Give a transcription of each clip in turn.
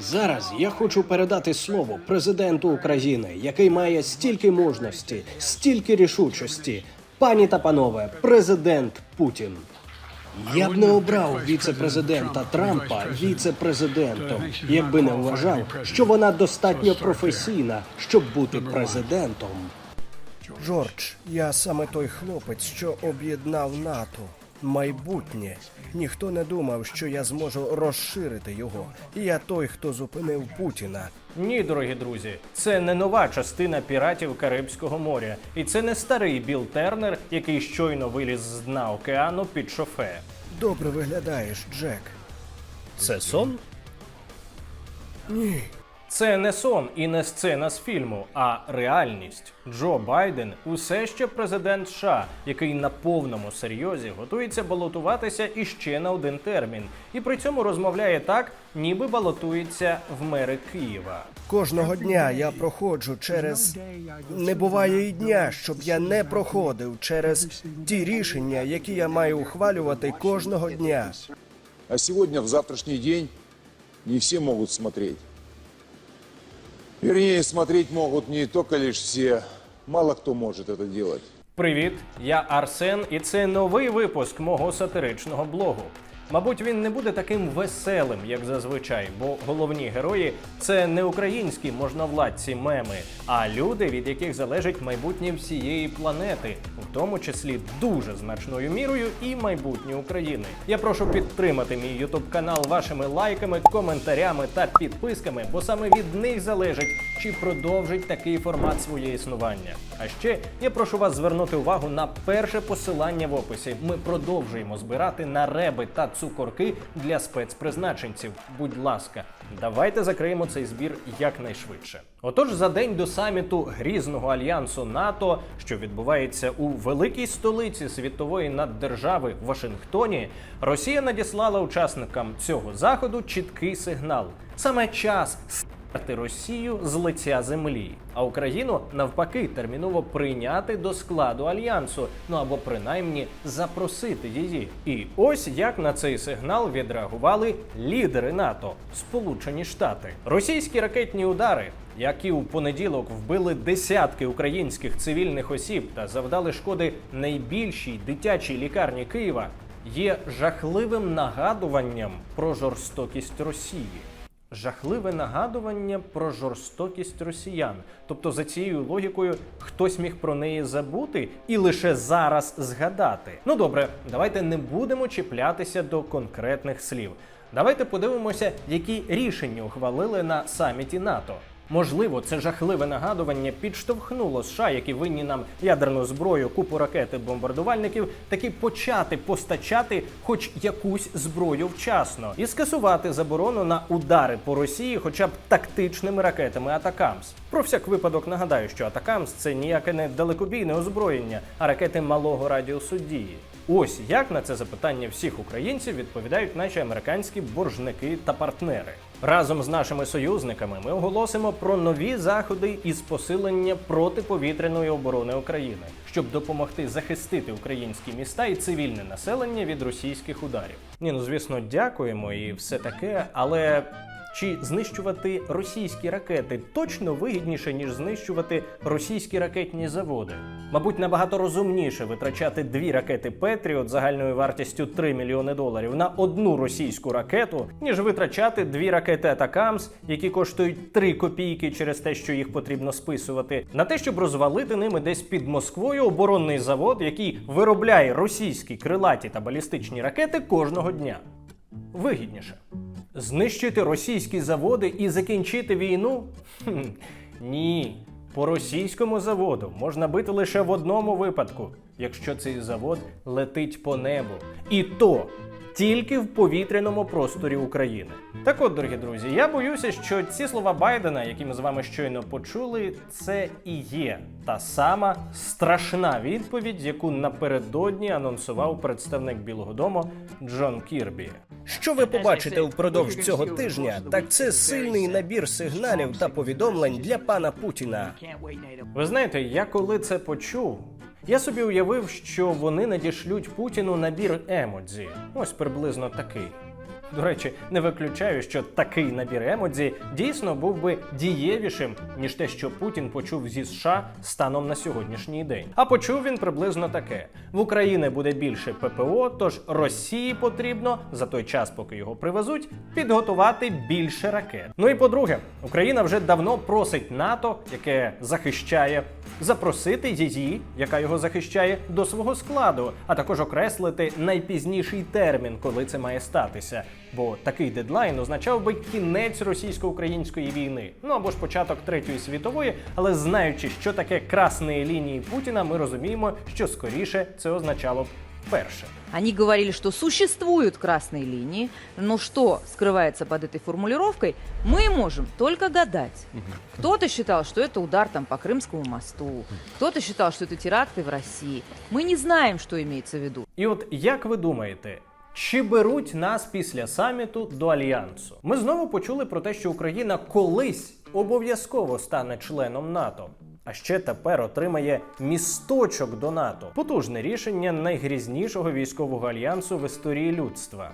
Зараз я хочу передати слово президенту України, який має стільки мужності, стільки рішучості. Пані та панове, президент Путін. Я б не обрав віце-президента Трампа віце-президентом, якби не вважав, що вона достатньо професійна, щоб бути президентом. Джордж, я саме той хлопець, що об'єднав НАТО. Майбутнє. Ніхто не думав, що я зможу розширити його. Я той, хто зупинив Путіна. Ні, дорогі друзі, це не нова частина піратів Карибського моря, і це не старий Біл Тернер, який щойно виліз з дна океану під шофе. Добре виглядаєш, Джек. Це сон? Ні. Це не сон і не сцена з фільму, а реальність. Джо Байден усе ще президент США, який на повному серйозі готується балотуватися іще на один термін, і при цьому розмовляє так, ніби балотується в мери Києва. Кожного дня я проходжу через не буває і дня, щоб я не проходив через ті рішення, які я маю ухвалювати кожного дня. А сегодня, в завтрашний день, не все могут смотреть. Вернее, смотреть могут не только лишь все, мало кто может это делать. Привіт, я Арсен, і це новий випуск мого сатиричного блогу. Мабуть, він не буде таким веселим, як зазвичай, бо головні герої це не українські можновладці меми, а люди, від яких залежить майбутнє всієї планети, в тому числі дуже значною мірою і майбутнє України. Я прошу підтримати мій ютуб канал вашими лайками, коментарями та підписками, бо саме від них залежить, чи продовжить такий формат своє існування. А ще я прошу вас звернути увагу на перше посилання в описі. Ми продовжуємо збирати нареби та цукорки для спецпризначенців. Будь ласка, давайте закриємо цей збір якнайшвидше. Отож, за день до саміту грізного альянсу НАТО, що відбувається у великій столиці світової наддержави Вашингтоні, Росія надіслала учасникам цього заходу чіткий сигнал: саме час Росію з лиця землі, а Україну навпаки терміново прийняти до складу альянсу, ну або принаймні запросити її. І ось як на цей сигнал відреагували лідери НАТО Сполучені Штати. Російські ракетні удари, які у понеділок вбили десятки українських цивільних осіб та завдали шкоди найбільшій дитячій лікарні Києва, є жахливим нагадуванням про жорстокість Росії. Жахливе нагадування про жорстокість росіян. Тобто, за цією логікою, хтось міг про неї забути і лише зараз згадати. Ну добре, давайте не будемо чіплятися до конкретних слів. Давайте подивимося, які рішення ухвалили на саміті НАТО. Можливо, це жахливе нагадування підштовхнуло США, які винні нам ядерну зброю, купу ракет і бомбардувальників, таки почати постачати хоч якусь зброю вчасно і скасувати заборону на удари по Росії, хоча б тактичними ракетами Атакамс. Про всяк випадок нагадаю, що Атакамс це ніяке не далекобійне озброєння, а ракети малого радіусу дії. Ось як на це запитання всіх українців відповідають наші американські боржники та партнери. Разом з нашими союзниками ми оголосимо про нові заходи із посилення протиповітряної оборони України, щоб допомогти захистити українські міста і цивільне населення від російських ударів. Ні, ну звісно, дякуємо і все таке, але. Чи знищувати російські ракети точно вигідніше, ніж знищувати російські ракетні заводи? Мабуть, набагато розумніше витрачати дві ракети Петріот загальною вартістю 3 мільйони доларів на одну російську ракету, ніж витрачати дві ракети Атакамс, які коштують 3 копійки через те, що їх потрібно списувати, на те, щоб розвалити ними десь під Москвою оборонний завод, який виробляє російські крилаті та балістичні ракети кожного дня. Вигідніше. Знищити російські заводи і закінчити війну? Хм, ні. По російському заводу можна бити лише в одному випадку, якщо цей завод летить по небу. І то тільки в повітряному просторі України. Так от, дорогі друзі, я боюся, що ці слова Байдена, які ми з вами щойно почули, це і є та сама страшна відповідь, яку напередодні анонсував представник Білого Дому Джон Кірбі. Що ви побачите впродовж цього тижня, так це сильний набір сигналів та повідомлень для пана Путіна. Ви знаєте, я коли це почув, я собі уявив, що вони надішлють Путіну набір емодзі. Ось приблизно такий. До речі, не виключаю, що такий набір емодзі дійсно був би дієвішим, ніж те, що Путін почув зі США станом на сьогоднішній день. А почув він приблизно таке: в Україні буде більше ППО, тож Росії потрібно за той час, поки його привезуть, підготувати більше ракет. Ну і по-друге, Україна вже давно просить НАТО, яке захищає, запросити її, яка його захищає, до свого складу, а також окреслити найпізніший термін, коли це має статися Бо такий дедлайн означав би кінець російсько-української війни, ну або ж початок третьої світової. Але знаючи, що таке красні лінії Путіна, ми розуміємо, що скоріше це означало б перше. Они говорили, что существуют красные линии, но что скрывается под этой формулировкой, мы можем только гадать. Кто-то считал, что это удар там по Крымскому мосту, кто-то считал, что это теракты в России. Мы не знаем, что имеется в виду. І от як ви думаєте, чи беруть нас після саміту до альянсу? Ми знову почули про те, що Україна колись обов'язково стане членом НАТО. А ще тепер отримає місточок до НАТО. Потужне рішення найгрізнішого військового альянсу в історії людства.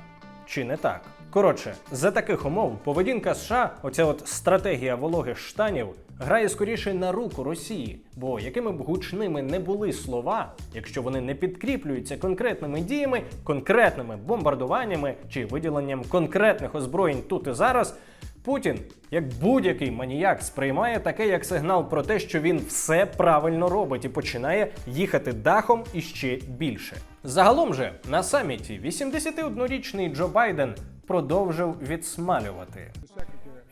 Чи не так? Коротше, за таких умов поведінка США, оця от стратегія вологих штанів, грає скоріше на руку Росії. Бо якими б гучними не були слова, якщо вони не підкріплюються конкретними діями, конкретними бомбардуваннями чи виділенням конкретних озброєнь тут і зараз. Путін, як будь-який маніяк, сприймає таке як сигнал про те, що він все правильно робить і починає їхати дахом іще більше. Загалом же на саміті 81-річний Джо Байден продовжив відсмалювати.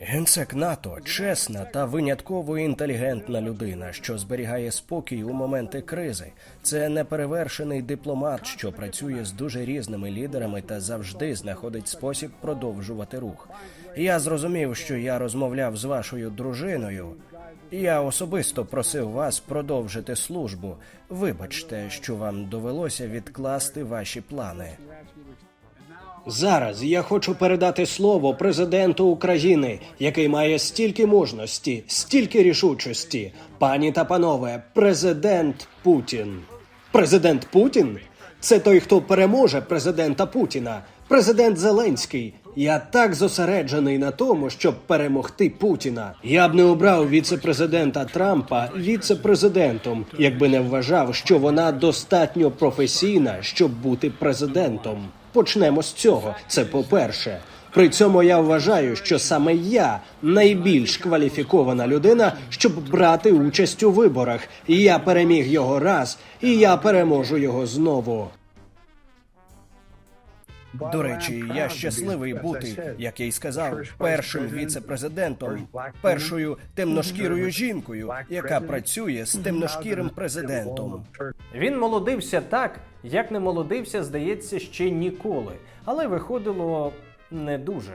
Генсек НАТО чесна та винятково інтелігентна людина, що зберігає спокій у моменти кризи. Це неперевершений дипломат, що працює з дуже різними лідерами та завжди знаходить спосіб продовжувати рух. Я зрозумів, що я розмовляв з вашою дружиною. Я особисто просив вас продовжити службу. Вибачте, що вам довелося відкласти ваші плани. Зараз я хочу передати слово президенту України, який має стільки мужності, стільки рішучості. Пані та панове, президент Путін. Президент Путін? Це той, хто переможе президента Путіна. Президент Зеленський. Я так зосереджений на тому, щоб перемогти Путіна. Я б не обрав віце-президента Трампа віце-президентом, якби не вважав, що вона достатньо професійна, щоб бути президентом. Почнемо з цього. Це по-перше. При цьому я вважаю, що саме я найбільш кваліфікована людина, щоб брати участь у виборах. Я переміг його раз, і я переможу його знову. До речі, я щасливий бути, як я й сказав, першим віце-президентом, першою темношкірою жінкою, яка працює з темношкірим президентом. Він молодився так, як не молодився, здається, ще ніколи, але виходило не дуже.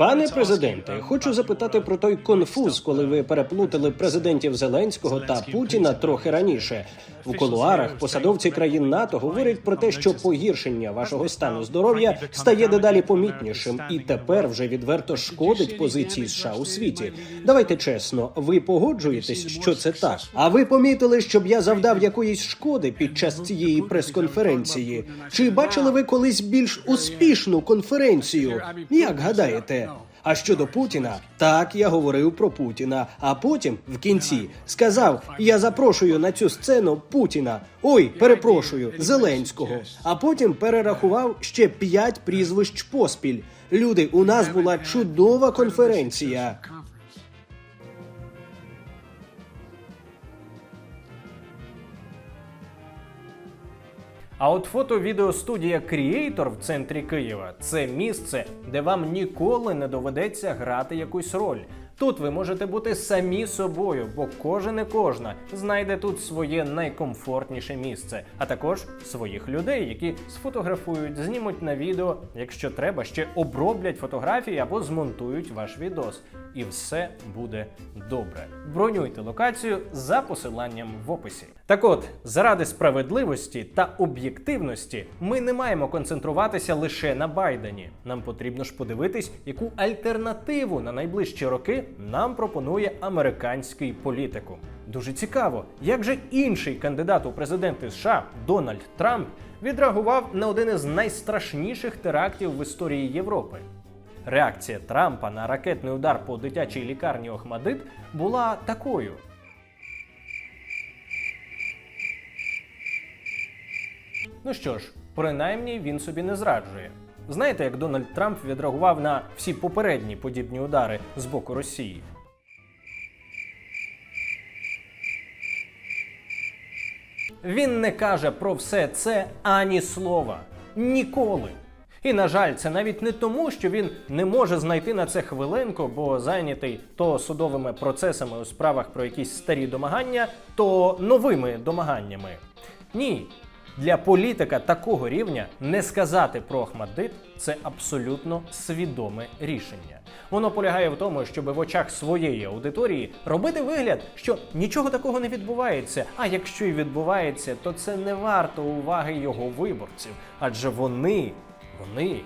Пане президенте, хочу запитати про той конфуз, коли ви переплутали президентів Зеленського та Путіна трохи раніше. У кулуарах посадовці країн НАТО говорять про те, що погіршення вашого стану здоров'я стає дедалі помітнішим і тепер вже відверто шкодить позиції США у світі. Давайте чесно, ви погоджуєтесь, що це так? А ви помітили, щоб я завдав якоїсь шкоди під час цієї прес-конференції? Чи бачили ви колись більш успішну конференцію? Як гадаєте? А щодо Путіна, так я говорив про Путіна. А потім в кінці сказав: Я запрошую на цю сцену Путіна. Ой, перепрошую, Зеленського. А потім перерахував ще п'ять прізвищ поспіль. Люди, у нас була чудова конференція. А от фото-відеостудія Creator в центрі Києва це місце, де вам ніколи не доведеться грати якусь роль. Тут ви можете бути самі собою, бо кожен і кожна знайде тут своє найкомфортніше місце, а також своїх людей, які сфотографують, знімуть на відео, якщо треба, ще оброблять фотографії або змонтують ваш відос. І все буде добре. Бронюйте локацію за посиланням в описі. Так от, заради справедливості та об'єктивності, ми не маємо концентруватися лише на Байдені. Нам потрібно ж подивитись, яку альтернативу на найближчі роки нам пропонує американський політикум. Дуже цікаво, як же інший кандидат у президенти США Дональд Трамп відреагував на один із найстрашніших терактів в історії Європи. Реакція Трампа на ракетний удар по дитячій лікарні Охмадит була такою. Ну що ж, принаймні він собі не зраджує. Знаєте, як Дональд Трамп відреагував на всі попередні подібні удари з боку Росії? Він не каже про все це ані слова. Ніколи. І, на жаль, це навіть не тому, що він не може знайти на це хвилинку, бо зайнятий то судовими процесами у справах про якісь старі домагання, то новими домаганнями. Ні. Для політика такого рівня не сказати про Ахмаддит – це абсолютно свідоме рішення. Воно полягає в тому, щоб в очах своєї аудиторії робити вигляд, що нічого такого не відбувається. А якщо й відбувається, то це не варто уваги його виборців, адже вони, вони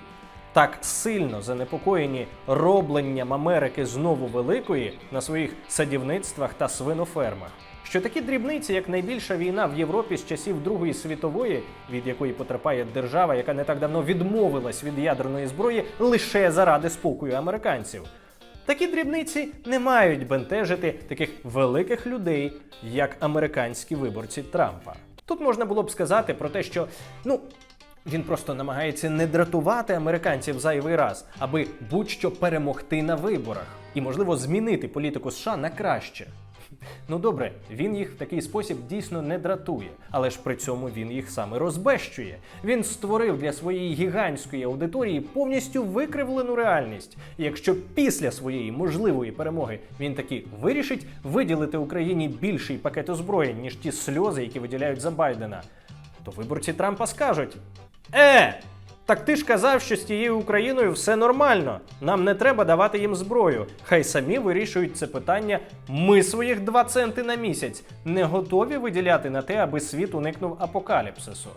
так сильно занепокоєні робленням Америки знову великої на своїх садівництвах та свинофермах. Що такі дрібниці, як найбільша війна в Європі з часів Другої світової, від якої потерпає держава, яка не так давно відмовилась від ядерної зброї лише заради спокою американців. Такі дрібниці не мають бентежити таких великих людей, як американські виборці Трампа. Тут можна було б сказати про те, що ну. Він просто намагається не дратувати американців зайвий раз, аби будь-що перемогти на виборах і, можливо, змінити політику США на краще. Ну добре, він їх в такий спосіб дійсно не дратує, але ж при цьому він їх саме розбещує. Він створив для своєї гігантської аудиторії повністю викривлену реальність. І якщо після своєї можливої перемоги він таки вирішить виділити Україні більший пакет озброєнь, ніж ті сльози, які виділяють за Байдена, то виборці Трампа скажуть: Е! Так ти ж казав, що з тією Україною все нормально. Нам не треба давати їм зброю. Хай самі вирішують це питання. Ми своїх 2 центи на місяць не готові виділяти на те, аби світ уникнув апокаліпсису.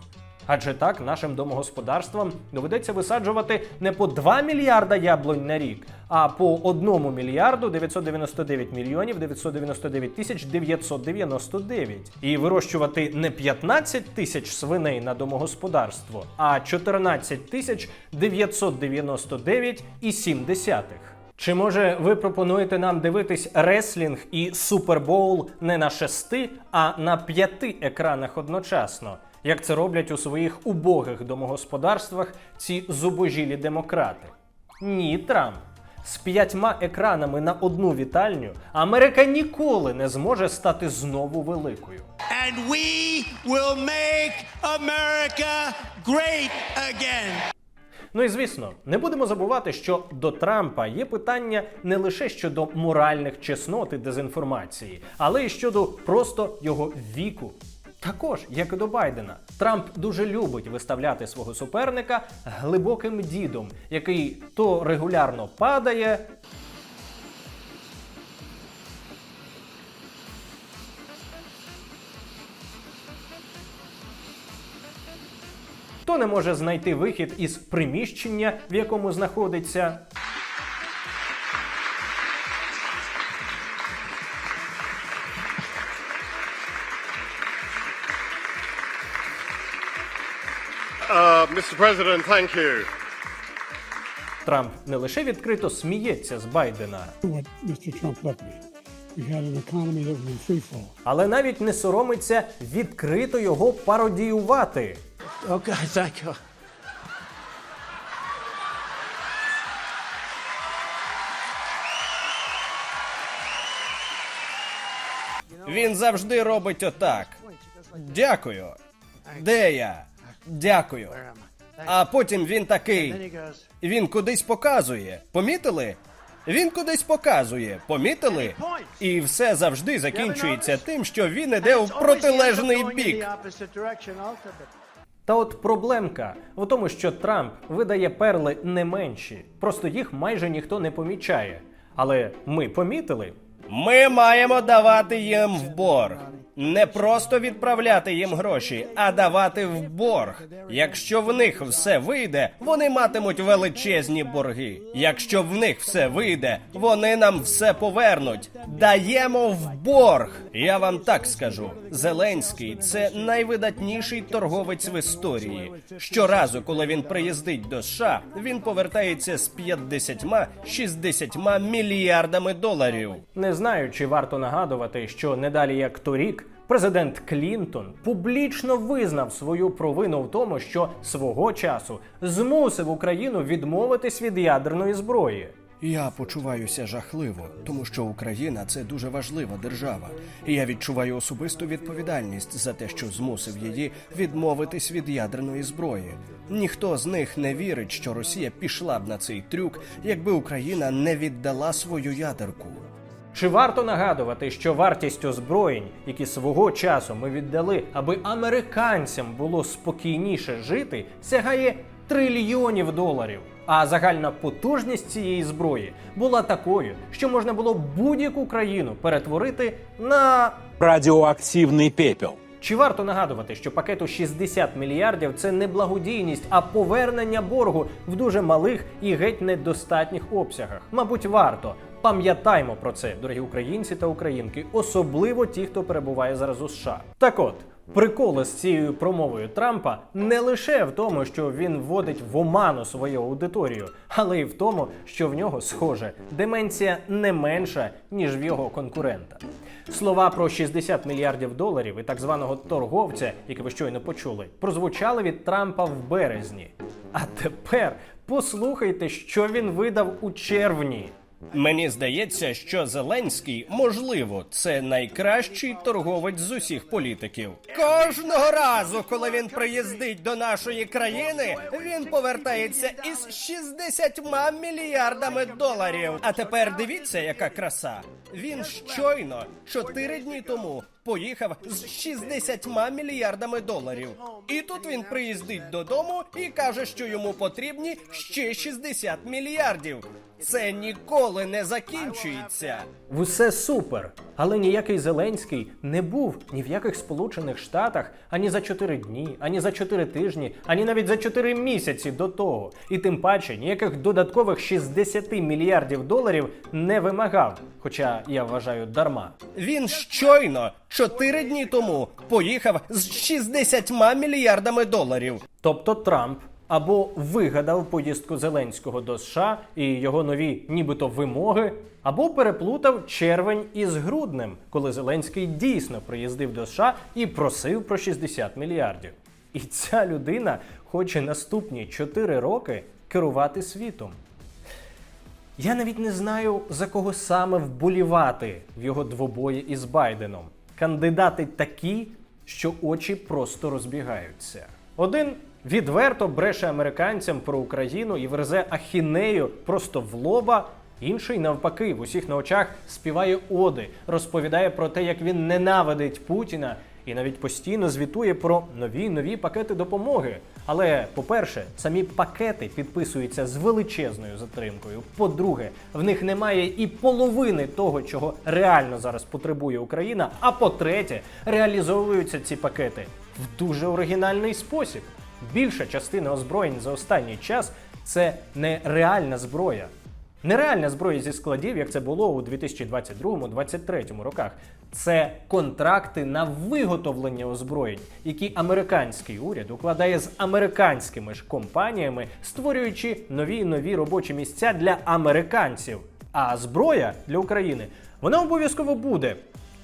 Адже так нашим домогосподарствам доведеться висаджувати не по 2 мільярда яблунь на рік, а по 1 мільярду 999 мільйонів 999 тисяч 999. І вирощувати не 15 тисяч свиней на домогосподарство, а 14 тисяч 999 і 7 десятих. Чи може ви пропонуєте нам дивитись реслінг і супербоул не на шести, а на п'яти екранах одночасно? Як це роблять у своїх убогих домогосподарствах ці зубожілі демократи? Ні, Трамп. З п'ятьма екранами на одну вітальню Америка ніколи не зможе стати знову великою. and we will make America great again. Ну і звісно, не будемо забувати, що до Трампа є питання не лише щодо моральних чеснот і дезінформації, але й щодо просто його віку. Також, як і до Байдена, Трамп дуже любить виставляти свого суперника глибоким дідом, який то регулярно падає, то не може знайти вихід із приміщення, в якому знаходиться. Uh, Mr. President, thank you. Трамп не лише відкрито сміється з Байдена, але навіть не соромиться відкрито його пародіювати. Okay, thank you. Він завжди робить отак. Дякую. Де я? Дякую. А потім він такий. Він кудись показує. Помітили? Він кудись показує. Помітили? І все завжди закінчується тим, що він іде у протилежний бік. Та от проблемка в тому, що Трамп видає перли не менші, просто їх майже ніхто не помічає. Але ми помітили. Ми маємо давати їм в борг. Не просто відправляти їм гроші, а давати в борг. Якщо в них все вийде, вони матимуть величезні борги. Якщо в них все вийде, вони нам все повернуть. Даємо в борг. Я вам так скажу: Зеленський це найвидатніший торговець в історії. Щоразу, коли він приїздить до США, він повертається з 50-60 мільярдами доларів. Не знаю, чи варто нагадувати, що не далі як торік. Президент Клінтон публічно визнав свою провину в тому, що свого часу змусив Україну відмовитись від ядерної зброї. Я почуваюся жахливо, тому що Україна це дуже важлива держава. Я відчуваю особисту відповідальність за те, що змусив її відмовитись від ядерної зброї. Ніхто з них не вірить, що Росія пішла б на цей трюк, якби Україна не віддала свою ядерку. Чи варто нагадувати, що вартість озброєнь, які свого часу ми віддали, аби американцям було спокійніше жити, сягає трильйонів доларів? А загальна потужність цієї зброї була такою, що можна було будь-яку країну перетворити на радиоактивный пепел. чи варто нагадувати, що пакету 60 мільярдів це не благодійність, а повернення боргу в дуже малих і геть недостатніх обсягах? Мабуть, варто. Пам'ятаймо про це, дорогі українці та українки, особливо ті, хто перебуває зараз у США. Так от. Приколи з цією промовою Трампа не лише в тому, що він вводить в оману свою аудиторію, але й в тому, що в нього, схоже, деменція не менша, ніж в його конкурента. Слова про 60 мільярдів доларів і так званого торговця, який ви щойно почули, прозвучали від Трампа в березні. А тепер послухайте, що він видав у червні. Мені здається, що Зеленський, можливо, це найкращий торговець з усіх політиків. Кожного разу, коли він приїздить до нашої країни, він повертається із 60 мільярдами доларів. А тепер дивіться, яка краса. Він щойно чотири дні тому поїхав з 60 мільярдами доларів. І тут він приїздить додому і каже, що йому потрібні ще 60 мільярдів. Це ніколи не закінчується. Все супер. Але ніякий Зеленський не був ні в яких Сполучених Штатах ані за 4 дні, ані за 4 тижні, ані навіть за 4 місяці до того. І тим паче ніяких додаткових 60 мільярдів доларів не вимагав. Хоча я вважаю дарма. Він щойно 4 дні тому поїхав з 60 мільярдами доларів. Тобто Трамп або вигадав поїздку Зеленського до США і його нові, нібито вимоги, або переплутав червень із груднем, коли Зеленський дійсно приїздив до США і просив про 60 мільярдів. І ця людина хоче наступні 4 роки керувати світом. Я навіть не знаю, за кого саме вболівати в його двобої із Байденом. Кандидати такі, що очі просто розбігаються. Один відверто бреше американцям про Україну і верзе ахінею просто в лоба. Інший, навпаки, в усіх на очах співає оди, розповідає про те, як він ненавидить Путіна, і навіть постійно звітує про нові нові пакети допомоги. Але, по-перше, самі пакети підписуються з величезною затримкою. По-друге, в них немає і половини того, чого реально зараз потребує Україна. А по-третє, реалізовуються ці пакети в дуже оригінальний спосіб. Більша частина озброєнь за останній час це не реальна зброя. Нереальна зброя зі складів, як це було у 2022-2023 роках. Це контракти на виготовлення озброєнь, які американський уряд укладає з американськими ж компаніями, створюючи нові і нові робочі місця для американців. А зброя для України вона обов'язково буде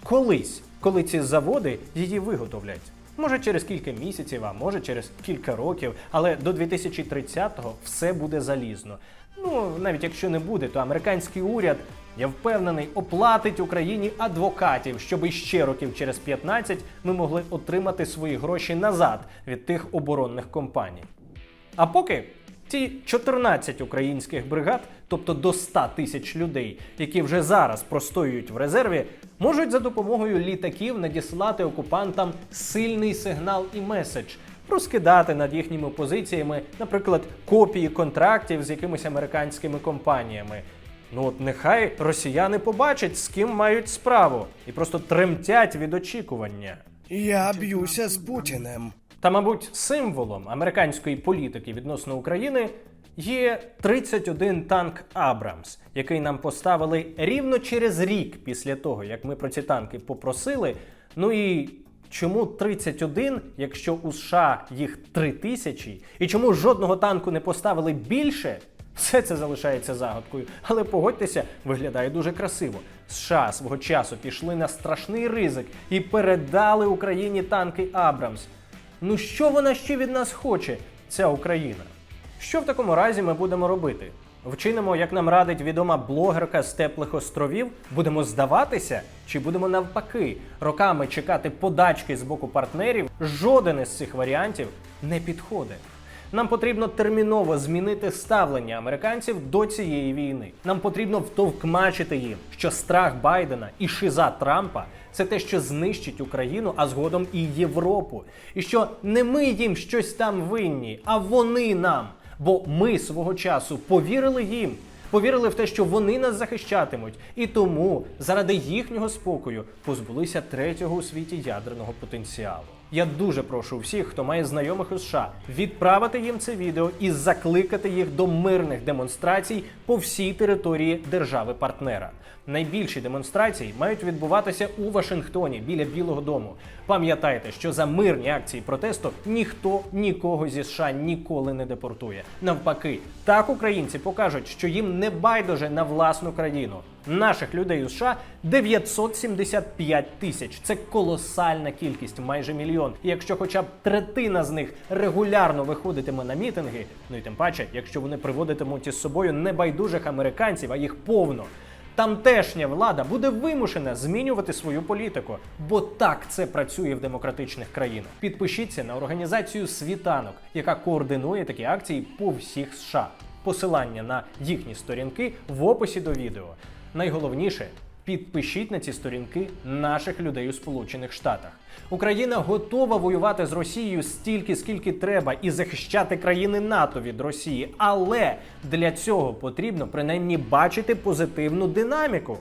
колись, коли ці заводи її виготовлять. Може через кілька місяців, а може через кілька років, але до 2030-го все буде залізно. Ну, навіть якщо не буде, то американський уряд, я впевнений, оплатить Україні адвокатів, щоб іще років через 15 ми могли отримати свої гроші назад від тих оборонних компаній. А поки ті 14 українських бригад, тобто до 100 тисяч людей, які вже зараз простоюють в резерві, можуть за допомогою літаків надіслати окупантам сильний сигнал і меседж, розкидати над їхніми позиціями, наприклад, копії контрактів з якимись американськими компаніями. Ну от нехай росіяни побачать, з ким мають справу, і просто тремтять від очікування. Я б'юся з Путіним. Та, мабуть, символом американської політики відносно України є 31 танк Абрамс, який нам поставили рівно через рік після того, як ми про ці танки попросили. Ну і чому 31, якщо у США їх 3 тисячі, і чому жодного танку не поставили більше? Все це залишається загадкою, але погодьтеся, виглядає дуже красиво. США свого часу пішли на страшний ризик і передали Україні танки Абрамс. Ну що вона ще від нас хоче, ця Україна? Що в такому разі ми будемо робити? Вчинимо, як нам радить відома блогерка з теплих островів, будемо здаватися, чи будемо навпаки роками чекати подачки з боку партнерів? Жоден із цих варіантів не підходить. Нам потрібно терміново змінити ставлення американців до цієї війни. Нам потрібно втовкмачити їм, що страх Байдена і шиза Трампа це те, що знищить Україну, а згодом і Європу. І що не ми їм щось там винні, а вони нам. Бо ми свого часу повірили їм. Повірили в те, що вони нас захищатимуть, і тому заради їхнього спокою позбулися третього у світі ядерного потенціалу. Я дуже прошу всіх, хто має знайомих у США, відправити їм це відео і закликати їх до мирних демонстрацій по всій території держави-партнера. Найбільші демонстрації мають відбуватися у Вашингтоні біля Білого Дому. Пам'ятайте, що за мирні акції протесту ніхто нікого зі США ніколи не депортує. Навпаки, так українці покажуть, що їм не байдуже на власну країну. Наших людей у США 975 тисяч. Це колосальна кількість, майже мільйон. І якщо хоча б третина з них регулярно виходитиме на мітинги, ну і тим паче, якщо вони приводитимуть із собою не байдужих американців, а їх повно. Тамтешня влада буде вимушена змінювати свою політику, бо так це працює в демократичних країнах. Підпишіться на організацію Світанок, яка координує такі акції по всіх США. Посилання на їхні сторінки в описі до відео. Найголовніше підпишіть на ці сторінки наших людей у Сполучених Штатах. Україна готова воювати з Росією стільки, скільки треба, і захищати країни НАТО від Росії. Але для цього потрібно принаймні бачити позитивну динаміку.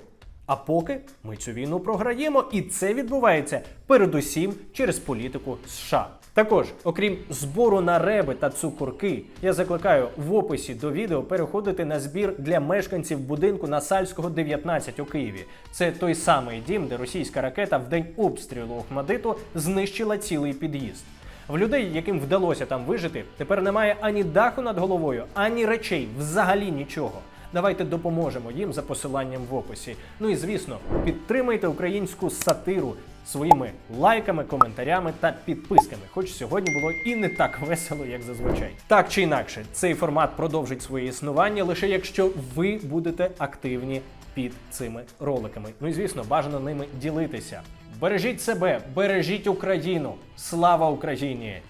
А поки ми цю війну програємо, і це відбувається передусім через політику США. Також, окрім збору на реби та цукорки, я закликаю в описі до відео переходити на збір для мешканців будинку на Сальського 19 у Києві. Це той самий дім, де російська ракета в день обстрілу Охмадиту знищила цілий під'їзд. В людей, яким вдалося там вижити, тепер немає ані даху над головою, ані речей, взагалі нічого. Давайте допоможемо їм за посиланням в описі. Ну і звісно, підтримайте українську сатиру своїми лайками, коментарями та підписками. Хоч сьогодні було і не так весело, як зазвичай. Так чи інакше, цей формат продовжить своє існування лише якщо ви будете активні під цими роликами. Ну і звісно, бажано ними ділитися. Бережіть себе, бережіть Україну. Слава Україні!